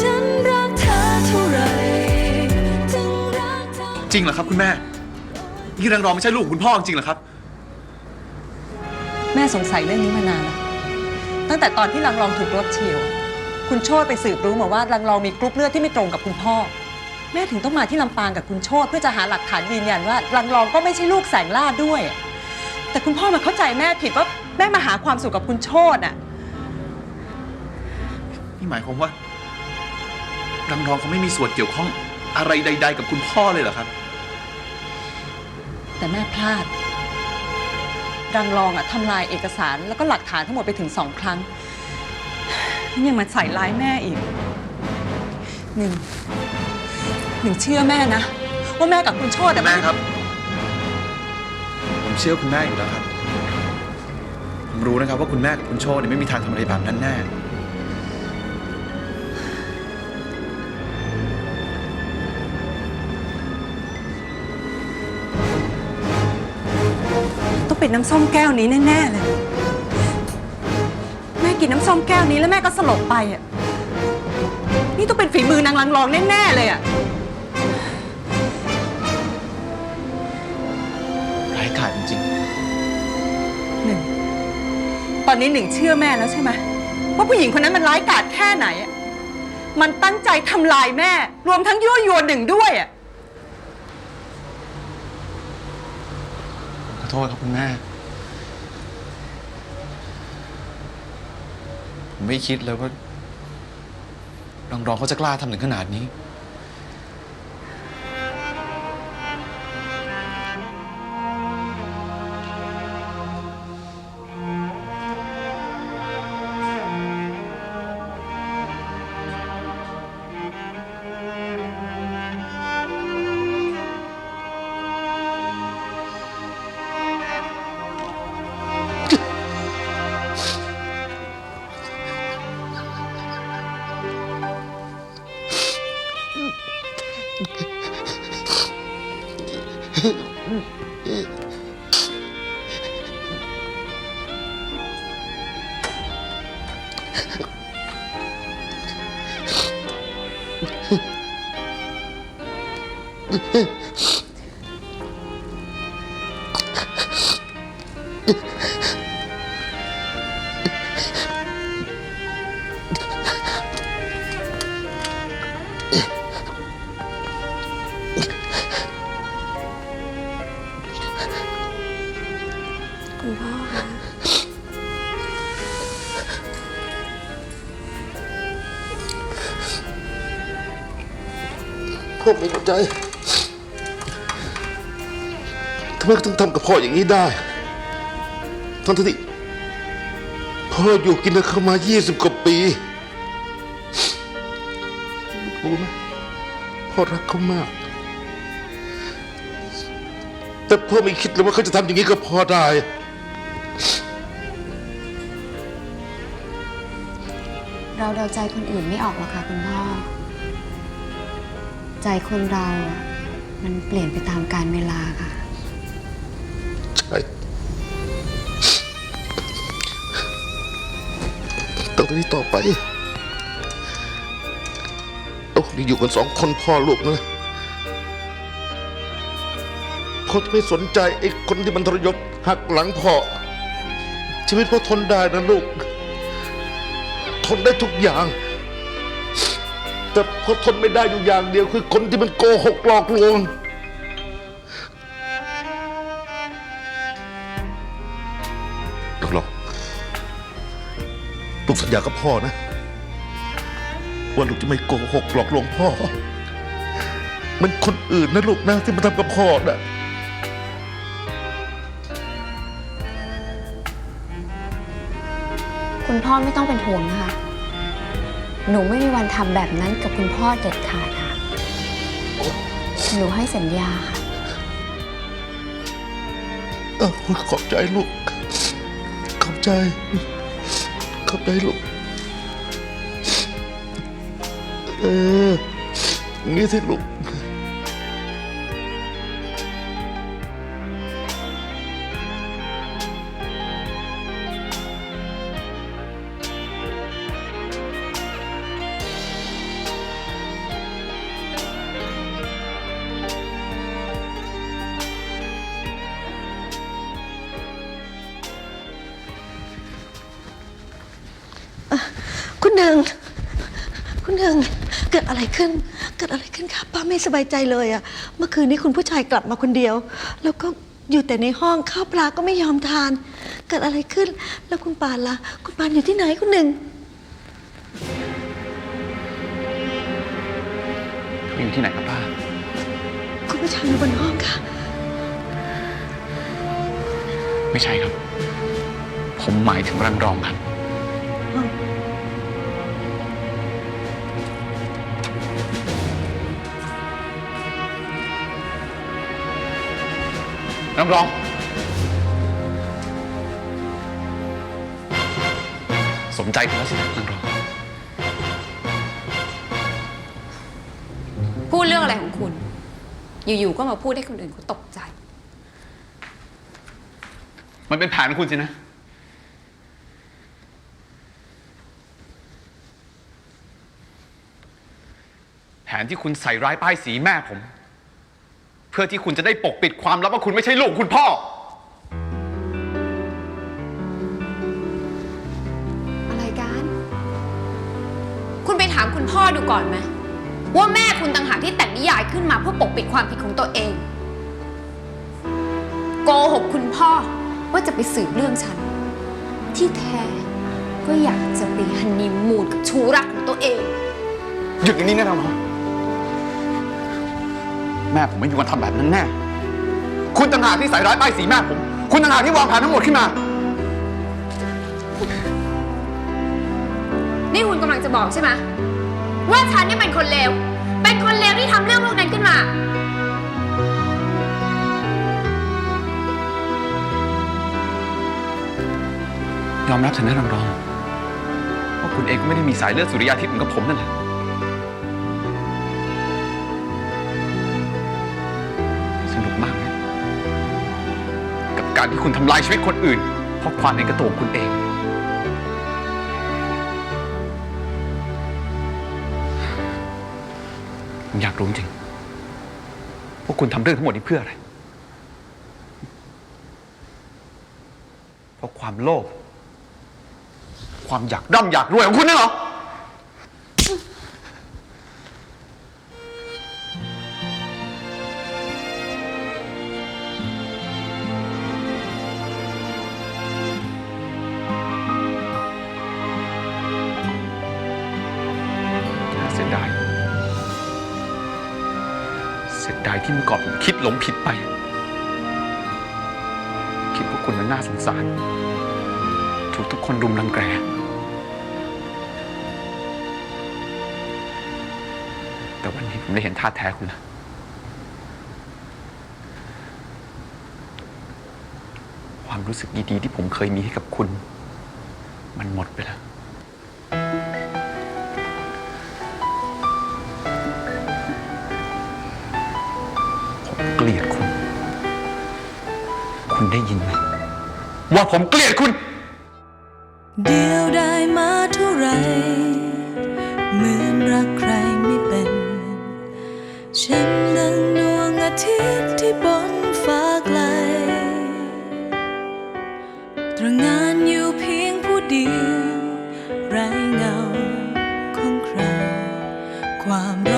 ฉันรักเธอเท่าไหรถึงรักเธอ จริงเหรอครับ คุณแม่ยี่รังรองไม่ใช่ลูกของคุณพ่อจริงเหรอครับ แม่สงสัยเรื่องนี้มานานแล้วตั้งแต่ตอนที่รังรองถูกรถเฉียวคุณโชตไปสืบรู้มาว่ารังรองมีกรุ๊ปเลือดที่ไม่ตรงกับคุณพ่อ แม่ถึงต้องมาที่ลำปางกับคุณโชตเพื่อจะหาหลักฐานยืนยันว่ารังรองก็ไม่ใช่ลูกแสงล่าด้วย แต่คุณพ่อมาเข้าใจแม่ผิดว่าแม่มาหาความสุขกับคุณโชตอะ นี่หมายความว่า รังรองเขาไม่มีส่วนเกี่ยวข้องอะไรใด ๆ กับคุณพ่อเลยเหรอครับ แต่แม่พลาด รังรองอะทำลายเอกสารแล้วก็หลักฐานทั้งหมดไปถึงสองครั้งยังมาใส่ร้ายแม่อีก หนึ่ง หนึ่งเชื่อแม่นะ ว่าแม่กับคุณโชติอะแม่ครับ ผมเชื่อคุณแม่อยู่แล้วครับ ผมรู้นะครับว่าคุณแม่กับคุณโชติเนี่ยไม่มีทางทำอะไรแบบนั้นแน่ เป็นน้ำส้มแก้วนี้แน่ๆเลย แม่กินน้ำส้มแก้วนี้แล้วแม่ก็สลบไปอะ นี่ต้องเป็นฝีมือนางรังรองแน่ๆเลยอะ ร้ายกาจจริงหนึ่ง ตอนนี้หนึ่งเชื่อแม่แล้วใช่ไหมว่าผู้หญิงคนนั้นมันร้ายกาจแค่ไหนอะมันตั้งใจทำลายแม่ รวมทั้งยั่วยวนหนึ่งด้วยอะ ๆขอ โทษครับคุณแม่ ผมไม่คิดเลยว่า รองรองเขาจะกล้าทำถึงขนาดนี้ 嗯。คุณพ่อคะพ่อไม่เข้าใจทำไมถึงทำกับพ่ออย่างนี้ได้ ทั้งที่พ่ออยู่กินกับเขามา 20 กว่าปีรู้ไหมพ่อรักเขามาก แต่พ่อไม่คิดเลยว่าเขาจะทำอย่างนี้กับพ่อได้ เราเดาใจคนอื่นไม่ออกหรอกค่ะคุณพ่อ ใจคนเราอะมันเปลี่ยนไปตามกาลเวลาค่ะ ใช่ตั้งแต่นี้ต่อไปเราคงอยู่กันสองคนพ่อลูกนะพ่อจะไม่สนใจไอ้คนที่มันทรยศหักหลังพ่อ ชีวิตพ่อทนได้นะลูก ทนได้ทุกอย่าง แต่พอทนไม่ได้อยู่อย่างเดียว คือคนที่มันโกหกหลอกลวง ลูกหรอกลูกสัญญากับพ่อนะ ว่าลูกจะไม่โกหกหลอกลวงพ่อ มันคนอื่นนะลูกนะที่มาทำกับพ่อนะ คุณพ่อไม่ต้องเป็นห่วงนะคะ หนูไม่มีวันทำแบบนั้นกับคุณพ่อเด็ดขาดค่ะ หนูให้สัญญาค่ะ เออขอบใจลูก ขอบใจ ขอบใจลูก เอออย่างงี้สิลูก หนึ่ง คุณหนึ่ง เกิดอะไรขึ้น เกิดอะไรขึ้นคะป้าไม่สบายใจเลยอะเมื่อคืนนี้คุณผู้ชายกลับมาคนเดียว แล้วก็อยู่แต่ในห้องข้าวปลาก็ไม่ยอมทาน เกิดอะไรขึ้น แล้วคุณปานล่ะ คุณปานอยู่ที่ไหนคุณหนึ่งเขาอยู่ที่ไหนครับป้า คุณผู้ชายอยู่บนห้องค่ะ ไม่ใช่ครับ ผมหมายถึงรังรองครับ รังรอง สมใจคุณแล้วสินะรังรอง พูดเรื่องอะไรของคุณ อยู่ ๆ ก็มาพูดให้คนอื่นเขาตกใจ มันเป็นแผนของคุณสินะ แผนที่คุณใส่ร้ายป้ายสีแม่ผมเพื่อที่คุณจะได้ปกปิดความลับว่าคุณไม่ใช่ลูกคุณพ่อ อะไรกัน คุณไปถามคุณพ่อดูก่อนไหมว่าแม่คุณต่างหากที่แต่งนิยายขึ้นมาเพื่อปกปิดความผิดของตัวเอง โกหกคุณพ่อว่าจะไปสืบเรื่องฉัน ที่แท้ก็อยากจะไปฮันนีมูนกับชูรักของตัวเอง หยุดอย่างนี้นะรังรอง แม่ผมไม่มีวันทำแบบนั้นแน่ คุณต่างหากที่ใส่ร้ายป้ายสีแม่ผม คุณต่างหากที่วางแผนทั้งหมดขึ้นมา นี่คุณกำลังจะบอกใช่ไหมว่าฉันเนี่ยเป็นคนเลว เป็นคนเลวที่ทำเรื่องพวกนั้นขึ้นมา ยอมรับเถอะนะรังรองว่าคุณเองก็ไม่ได้มีสายเลือดสุริยาทิพย์เหมือนกับผมนั่นแหละ การที่คุณทำลายชีวิตคนอื่น เพราะความเห็นแกระตัวของคุณเอง ผมอยากรู้จริงว่าคุณทำเรื่องทั้งหมดนี้เพื่ออะไร เพราะความโลภความอยากร่ำอยากรวยของคุณนี่เหรอ ที่เมื่อก่อนผมคิดหลงผิดไป คิดว่าคุณมันน่าสงสาร ถูกทุกคนรุมรังแกแต่วันนี้ผมได้เห็นท่าแท้คุณแล้วความรู้สึกดีๆที่ผมเคยมีให้กับคุณ มันหมดไปแล้ว คุณได้ยินไหมว่าผมเกลียดคุณ เดียวได้มาเท่าไรเหมือนรักใครไม่เป็น ฉันดังดวงอาทิตย์ที่บนฟ้าไกล ตระหงานอยู่เพียงผู้เดียวไร้เงาของใครความร้อ